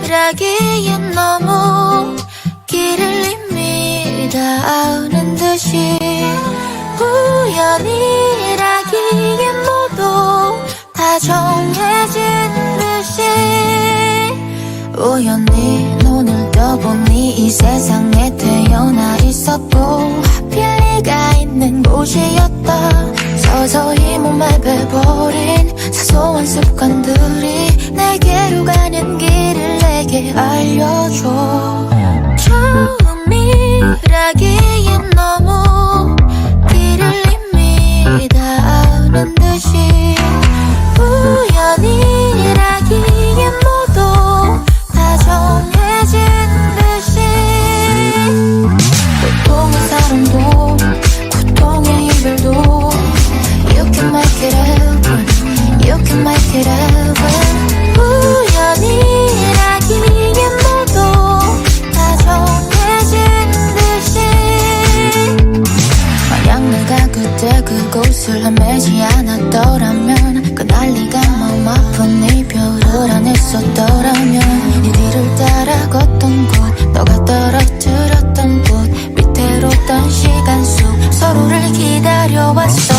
처음이라기엔 너무 길을 이미 닿는 듯이 우연이라기엔 모두 다 정해진 듯이 우연히 눈을 떠보니 이 세상에 태어나 있었고 하필 네가 있는 곳이 사소한 습관들이 내게로 가는 길을 내게 알려줘. 처음이라기엔 너무 길을 이미 닿는 듯이 지 않았더라면 그날 네가 마음 아픈 이별을 안 했었더라면 네 뒤를 따라 걷던 곳 너가 떨어뜨렸던 곳 위태롭던 시간 속 서로를 기다려왔어.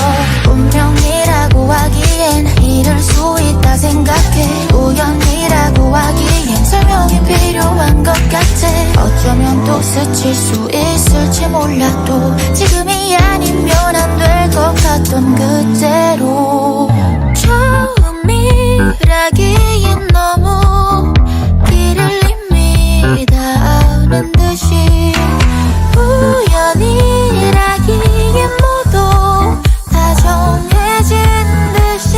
운명이라고 하기엔 이럴 수 있다 생각해. 우연이라고 하기엔 설명이 필요한 것 같아. 어쩌면 또 스칠 수 있을지 몰라도 안 같던 그대로 처음이라기엔 너무 길을 이미 닿는 듯이 우연이라기엔 모두 다 정해진 듯이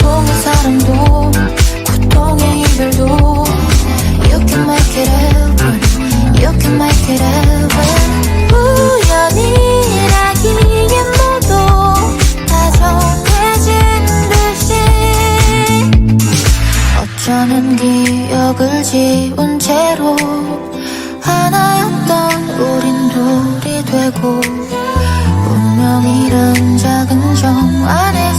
보통의 사람도 고통의 이별도 You can make it happen You can make it happen 기억을 지운 채로 하나였던 우린 둘이 되고 운명이란 작은 정 안에서